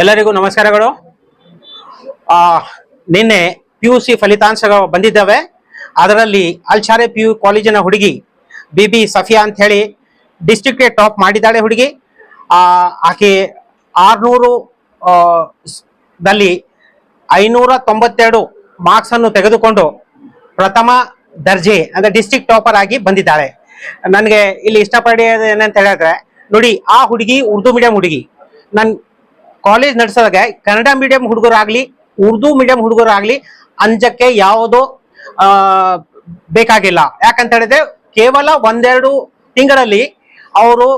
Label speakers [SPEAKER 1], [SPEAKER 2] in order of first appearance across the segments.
[SPEAKER 1] ಎಲ್ಲರಿಗೂ ನಮಸ್ಕಾರಗಳು. ನಿನ್ನೆ ಪಿ ಯು ಸಿ ಫಲಿತಾಂಶಗಳು ಬಂದಿದ್ದಾವೆ. ಅದರಲ್ಲಿ ಅಲ್ಚಾರೆ ಪಿ ಯು ಕಾಲೇಜಿನ ಹುಡುಗಿ ಬಿ ಬಿ ಸಫಿಯಾ ಅಂತ ಹೇಳಿ ಡಿಸ್ಟ್ರಿಕ್ಟ್ ಟಾಪ್ ಮಾಡಿದ್ದಾಳೆ ಹುಡುಗಿ. ಆಕೆ ಆರ್ನೂರು ದಲ್ಲಿ ಐನೂರ ತೊಂಬತ್ತೆರಡು ಮಾರ್ಕ್ಸ್ ಅನ್ನು ತೆಗೆದುಕೊಂಡು ಪ್ರಥಮ ದರ್ಜೆ, ಅಂದ್ರೆ ಡಿಸ್ಟ್ರಿಕ್ಟ್ ಟಾಪರ್ ಆಗಿ ಬಂದಿದ್ದಾಳೆ. ನನಗೆ ಇಲ್ಲಿ ಇಷ್ಟಪಡೆಯೋದು ಏನಂತ ಹೇಳಿದ್ರೆ, ನೋಡಿ, ಆ ಹುಡುಗಿ ಉರ್ದು ಮೀಡಿಯಂ ಹುಡುಗಿ. ನನ್ ಕಾಲೇಜ್ ನಡೆಸಿದಾಗ ಕನ್ನಡ ಮೀಡಿಯಂ ಹುಡುಗರಾಗ್ಲಿ, ಉರ್ದು ಮೀಡಿಯಂ ಹುಡುಗರಾಗ್ಲಿ ಅಂಜಕ್ಕೆ ಯಾವುದು ಬೇಕಾಗಿಲ್ಲ. ಯಾಕಂತ ಹೇಳಿದ್ರೆ ಕೇವಲ ಒಂದೆರಡು ತಿಂಗಳಲ್ಲಿ ಅವರು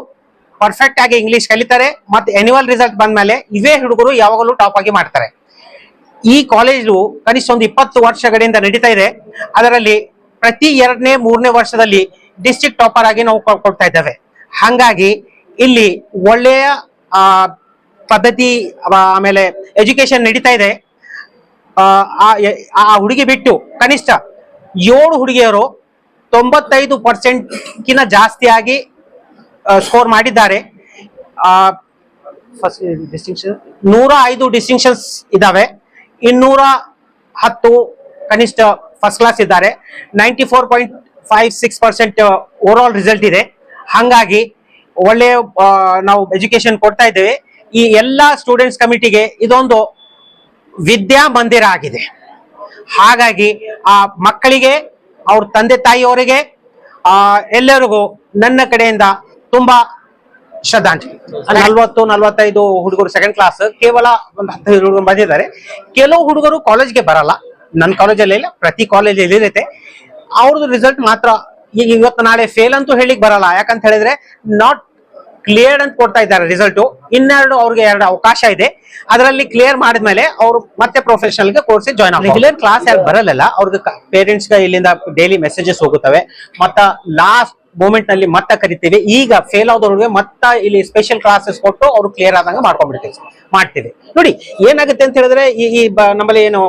[SPEAKER 1] ಪರ್ಫೆಕ್ಟ್ ಆಗಿ ಇಂಗ್ಲಿಷ್ ಕಲಿತಾರೆ ಮತ್ತೆ ಎನ್ಯುವಲ್ ರಿಸಲ್ಟ್ ಬಂದ್ಮೇಲೆ ಇವೇ ಹುಡುಗರು ಯಾವಾಗಲೂ ಟಾಪ್ ಆಗಿ ಮಾಡ್ತಾರೆ. ಈ ಕಾಲೇಜು ಕನಿಷ್ಠ ಒಂದು ಇಪ್ಪತ್ತು ವರ್ಷಗಳಿಂದ ನಡೀತಾ ಇದೆ. ಅದರಲ್ಲಿ ಪ್ರತಿ ಎರಡನೇ, ಮೂರನೇ ವರ್ಷದಲ್ಲಿ ಡಿಸ್ಟ್ರಿಕ್ಟ್ ಟಾಪರ್ ಆಗಿ ನಾವು ಕೊಡ್ತಾ ಇದ್ದೇವೆ. ಹಾಗಾಗಿ ಇಲ್ಲಿ ಒಳ್ಳೆಯ ಪದ್ಧತಿ ಆಮೇಲೆ ಎಜುಕೇಶನ್ ನಡೀತಾ ಇದೆ. ಆ, ಹುಡುಗಿ ಬಿಟ್ಟು ಕನಿಷ್ಠ ಏಳು ಹುಡುಗಿಯರು ತೊಂಬತ್ತೈದು ಪರ್ಸೆಂಟ್ ಕಿನ್ನ ಜಾಸ್ತಿಯಾಗಿ ಸ್ಕೋರ್ ಮಾಡಿದ್ದಾರೆ. ಫಸ್ಟ್ ಡಿಸ್ಟಿಂಕ್ಷನ್ ನೂರ ಐದು ಡಿಸ್ಟಿಂಕ್ಷನ್ಸ್ ಇದ್ದಾವೆ ಇನ್ನೂರ ಹತ್ತು ಕನಿಷ್ಠ ಫಸ್ಟ್ ಕ್ಲಾಸ್ ಇದ್ದಾರೆ. Ninety four point five six percent over all result ಇದೆ. ಹಾಗಾಗಿ ಒಳ್ಳೆಯ ನಾವು ಎಜುಕೇಶನ್ ಕೊಡ್ತಾ ಇದ್ದೇವೆ. ಈ ಎಲ್ಲ ಸ್ಟೂಡೆಂಟ್ಸ್ ಕಮಿಟಿಗೆ ಇದೊಂದು ವಿದ್ಯಾ ಮಂದಿರ ಆಗಿದೆ. ಹಾಗಾಗಿ ಆ ಮಕ್ಕಳಿಗೆ, ಅವ್ರ ತಂದೆ ತಾಯಿಯವರಿಗೆ, ಆ, ಎಲ್ಲರಿಗೂ ನನ್ನ ಕಡೆಯಿಂದ ತುಂಬಾ ಶ್ರದ್ಧಾಂಜಲಿ. ನಲ್ವತ್ತು, ನಲ್ವತ್ತೈದು ಹುಡುಗರು ಸೆಕೆಂಡ್ ಕ್ಲಾಸ್ ಕೇವಲ ಒಂದು ಹತ್ತು ಹುಡುಗರು ಬಂದಿದ್ದಾರೆ. ಕೆಲವು ಹುಡುಗರು ಕಾಲೇಜ್ಗೆ ಬರಲ್ಲ. ನನ್ನ ಕಾಲೇಜಲ್ಲಿ ಇಲ್ಲ, ಪ್ರತಿ ಕಾಲೇಜಲ್ಲಿ ಇರುತ್ತೆ. ಅವ್ರದ್ದು ರಿಸಲ್ಟ್ ಮಾತ್ರ ಈಗ ಇವತ್ತು ನಾಳೆ ಫೇಲ್ ಅಂತೂ ಹೇಳಿಕ್ ಬರಲ್ಲ. ಯಾಕಂತ ಹೇಳಿದ್ರೆ ನಾಟ್ ಕ್ಲಿಯರ್ ಅಂತ ಕೊಡ್ತಾ ಇದ್ದಾರೆ ರಿಸಲ್ಟ್ ಇನ್ನೆರಡು ಅವ್ರಿಗೆ ಎರಡು ಅವಕಾಶ ಇದೆ. ಅದರಲ್ಲಿ ಕ್ಲಿಯರ್ ಮಾಡಿದ್ಮೇಲೆ ಅವರು ಮತ್ತೆ ಪ್ರೊಫೆಷನಲ್ಗೆ ಕೋರ್ಸ್ ಜಾಯ್ನ್ ರೆಗ್ಯುಲರ್ ಕ್ಲಾಸ್ ಯಾರು ಬರಲ್ಲ ಅವ್ರಿಗೆ ಪೇರೆಂಟ್ಸ್ಗೆ ಇಲ್ಲಿಂದ ಡೈಲಿ ಮೆಸೇಜಸ್ ಹೋಗುತ್ತವೆ. ಮತ್ತ ಲಾಸ್ಟ್ ಮೂಮೆಂಟ್ನಲ್ಲಿ ಮತ್ತ ಕರಿತೀವಿ. ಈಗ ಫೇಲ್ ಆದವ್ರಿಗೆ ಮತ್ತ ಇಲ್ಲಿ ಸ್ಪೆಷಲ್ ಕ್ಲಾಸಸ್ ಕೊಟ್ಟು ಅವ್ರು ಕ್ಲಿಯರ್ ಆದಂಗ ಮಾಡ್ಕೊಂಡ್ಬಿಡ್ತೀವಿ. ಮಾಡ್ತೀವಿ. ನೋಡಿ, ಏನಾಗುತ್ತೆ ಅಂತ ಹೇಳಿದ್ರೆ, ಈ ಈ ನಮ್ಮಲ್ಲಿ ಏನು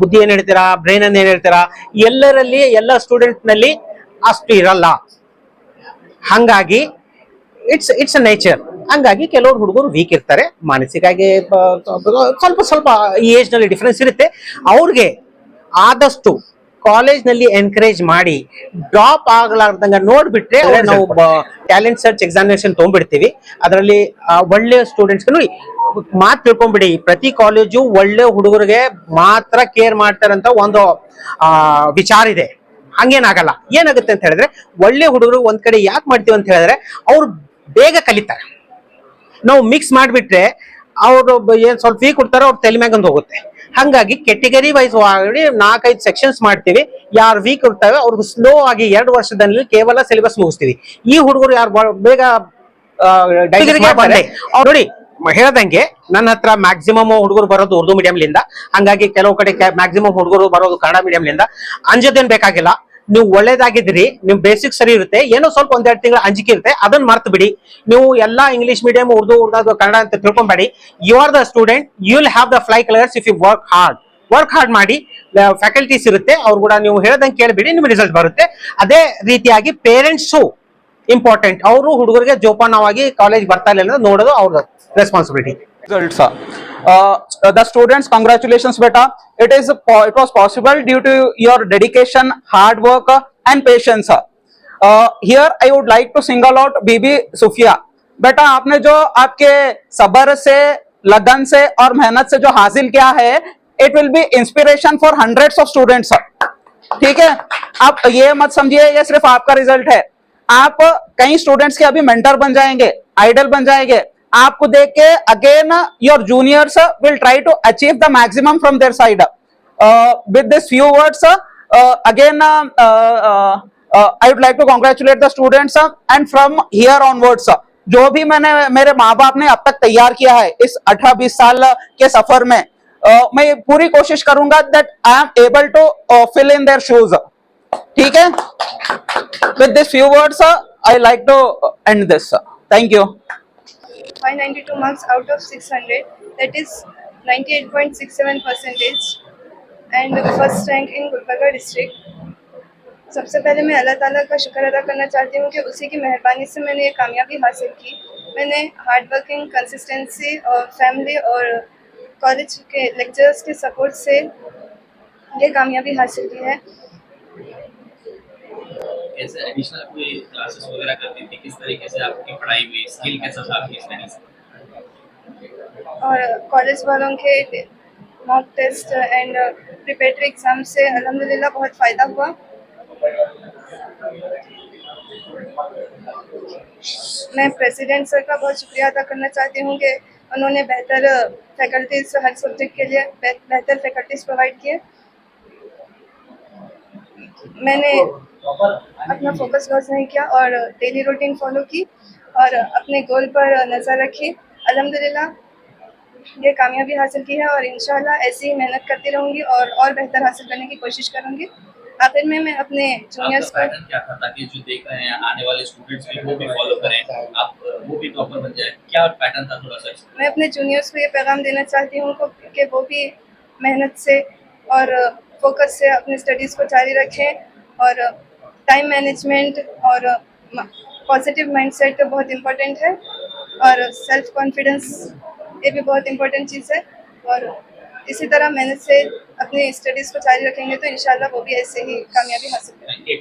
[SPEAKER 1] ಬುದ್ಧಿ ಏನ್ ಹೇಳ್ತೀರಾ ಬ್ರೈನ್ ಅನ್ನ ಏನ್ ಹೇಳ್ತೀರಾ, ಎಲ್ಲರಲ್ಲಿ ಎಲ್ಲ ಸ್ಟೂಡೆಂಟ್ನಲ್ಲಿ ಅಷ್ಟು ಇರಲ್ಲ. ಹಂಗಾಗಿ ಇಟ್ಸ್ ಇಟ್ಸ್ ಅ ನೇಚರ್ ಹಂಗಾಗಿ ಕೆಲವರು ಹುಡುಗರು ವೀಕ್ ಇರ್ತಾರೆ ಮಾನಸಿಕವಾಗಿ ಸ್ವಲ್ಪ ಸ್ವಲ್ಪ ಈ ಏಜ್ನಲ್ಲಿ ಡಿಫ್ರೆನ್ಸ್ ಇರುತ್ತೆ. ಅವ್ರಿಗೆ ಆದಷ್ಟು ಕಾಲೇಜ್ನಲ್ಲಿ ಎನ್ಕರೇಜ್ ಮಾಡಿ ಡ್ರಾಪ್ ಆಗ್ಲಾರ್ದಂಗ ನೋಡ್ಬಿಟ್ರೆ ನಾವು ಟ್ಯಾಲೆಂಟ್ ಸರ್ಚ್ ಎಕ್ಸಾಮಿನೇಷನ್ ತೊಗೊಂಡ್ಬಿಡ್ತೀವಿ. ಅದರಲ್ಲಿ ಒಳ್ಳೆ ಸ್ಟೂಡೆಂಟ್ಸ್ ನೋಡಿ ಮಾತು ತಿಳ್ಕೊಂಬಿಡಿ ಪ್ರತಿ ಕಾಲೇಜು ಒಳ್ಳೆ ಹುಡುಗರಿಗೆ ಮಾತ್ರ ಕೇರ್ ಮಾಡ್ತಾರಂತ ಒಂದು ಆ, ವಿಚಾರ ಇದೆ. ಹಂಗೇನಾಗಲ್ಲ. ಏನಾಗುತ್ತೆ ಅಂತ ಹೇಳಿದ್ರೆ ಒಳ್ಳೆ ಹುಡುಗರು ಒಂದ್ ಕಡೆ ಯಾಕೆ ಮಾಡ್ತೀವಿ ಅಂತ ಹೇಳಿದ್ರೆ ಅವ್ರು ಬೇಗ ಕಲಿತಾರೆ. ನಾವು ಮಿಕ್ಸ್ ಮಾಡಿಬಿಟ್ರೆ ಅವರು ಏನ್ ಸ್ವಲ್ಪ ಫೀ ಕೊಡ್ತಾರೋ ಅವ್ರು ತಲೆ ಮ್ಯಾಗಂದು ಹೋಗುತ್ತೆ. ಹಂಗಾಗಿ ಕೆಟಗರಿ ವೈಸ್ ಮಾಡಿ ನಾಲ್ಕೈದು ಸೆಕ್ಷನ್ಸ್ ಮಾಡ್ತೀವಿ. ಯಾರು ವೀಕ್ ಇರ್ತವೆ ಅವ್ರಿಗೆ ಸ್ಲೋ ಆಗಿ ಎರಡು ವರ್ಷದಲ್ಲಿ ಕೇವಲ ಸಿಲೆಬಸ್ ಮುಗಿಸ್ತೀವಿ. ಈ ಹುಡುಗರು ಯಾರು ಬೇಗ ನೋಡಿ ಹೇಳ್ದಂಗೆ ನನ್ನ ಹತ್ರ ಮ್ಯಾಕ್ಸಿಮಮ್ ಹುಡುಗರು ಬರೋದು ಉರ್ದು ಮೀಡಿಯಂಲಿಂದ ಹಂಗಾಗಿ ಕೆಲವು ಕಡೆ ಮ್ಯಾಕ್ಸಿಮಮ್ ಹುಡುಗರು ಬರೋದು ಕನ್ನಡ ಮೀಡಿಯಂಲಿಂದ ಅಂಜದೇನ್ ಬೇಕಾಗಿಲ್ಲ. ನೀವು ಒಳ್ಳೇದಾಗಿದ್ರಿ ನಿಮ್ ಬೇಸಿಕ್ ಸರಿ ಇರುತ್ತೆ, ಏನೋ ಸ್ವಲ್ಪ ಒಂದೆರಡು ತಿಂಗಳ ಅಂಜಿಕೆ ಇರುತ್ತೆ, ಅದನ್ನ ಮರ್ತು ಬಿಡಿ ನೀವು ಎಲ್ಲಾ ಇಂಗ್ಲಿಷ್ ಮೀಡಿಯಂ ಉರ್ದು ಉರ್ದು ಕನ್ನಡ ಅಂತ ತಿಳ್ಕೊಂಬೇಡಿ. You are the student you will have the fly colours if you work hard work hard ಮಾಡಿ ಫ್ಯಾಕಲ್ಟೀಸ್ ಇರುತ್ತೆ, ಅವ್ರು ಕೂಡ ನೀವು ಹೇಳ್ದಂಗೆ ಕೇಳಬೇಡಿ, ನಿಮ್ಗೆ ರಿಸಲ್ಟ್ ಬರುತ್ತೆ. ಅದೇ ರೀತಿಯಾಗಿ ಪೇರೆಂಟ್ಸು ಇಂಪಾರ್ಟೆಂಟ್ ಅವರು ಹುಡುಗರಿಗೆ ಜೋಪಾನವಾಗಿ ಕಾಲೇಜ್ ಬರ್ತಾ ಇಲ್ಲ ನೋಡೋದು ಅವ್ರ responsibility
[SPEAKER 2] results. Uh, the students congratulations beta it is it was possible due to your dedication hard work uh, and patience uh, here i would like to single out Bibi Sufiya बेटा आपने जो आपके सबर से लगन से और मेहनत से जो हासिल किया है it will be inspiration for hundreds of students ठीक है आप ये मत समझिए ये सिर्फ़ आपका रिज़ल्ट है आप कई स्टूडेंट्स के अभी मेंटर बन जाएँगे आइडल बन जाएँगे आपको देख के again your juniors will try to achieve the maximum from their side with this few words again I would like to congratulate the students and from here onwards जो भी मैंने मेरे माँ बाप ने अब तक तैयार किया है इस अठारह बीस साल uh, के सफ़र में uh, मैं पूरी कोशिश करूँगा that I am able to fill in their shoes ठीक है? With this few words I like to end this thank you thank you
[SPEAKER 3] 592 marks out of 600 that is 98.67 percentage. And first rank in Gulbarga district सबसे पहले मैं अल्लाह ताला का शुक्र अदा करना चाहती हूँ कि उसी की मेहरबानी से मैंने ये कामयाबी हासिल की। मैंने हार्ड वर्किंग कंसिस्टेंसी और फैमिली और कॉलेज के लेक्चरर्स के सपोर्ट से ये कामयाबी हासिल की है।
[SPEAKER 4] कैसे एडिशनल कोई क्लासेस वगैरह करती थी? किस तरीके से आपकी पढ़ाई में स्किल कैसा था आपकी स्टडी से
[SPEAKER 3] और कॉलेज वालों के mock test and preparatory exam से अल्हम्दुलिल्लाह बहुत फ़ायदा हुआ। मैं प्रेसिडेंट सर का बहुत शुक्रिया अदा करना चाहती हूँ कि उन्होंने बेहतर फैकल्टीज हर सब्जेक्ट के लिए बेहतर फैकल्टीज प्रोवाइड किए। मैंने अपना फोकस लॉस नहीं किया और डेली रूटीन फॉलो की और अपने गोल पर नज़र रखी। अल्हम्दुलिल्लाह ये कामयाबी हासिल की है और इंशाल्लाह ऐसे ही मेहनत करती रहूँगी और और बेहतर हासिल करने की कोशिश करूँगी। आखिर में मैं अपने जूनियर्स को
[SPEAKER 4] क्या था ताकि जो देख रहे हैं आने वाले स्टूडेंट्स भी वो भी फॉलो करें आप वो भी टॉपर बन जाए। क्या पैटर्न था थोड़ा सा
[SPEAKER 3] मैं अपने जूनियर्स को ये पैगाम देना चाहती हूँ कि वो भी मेहनत से और फोकस से अपनी स्टडीज़ को जारी रखें और टाइम मैनेजमेंट और पॉजिटिव माइंडसेट बहुत इम्पोर्टेंट है और सेल्फ कॉन्फिडेंस ये भी बहुत इम्पोर्टेंट चीज़ है और इसी तरह मेहनत से अपनी स्टडीज़ को जारी रखेंगे तो इन वो भी ऐसे ही कामयाबी हासिल करेंगे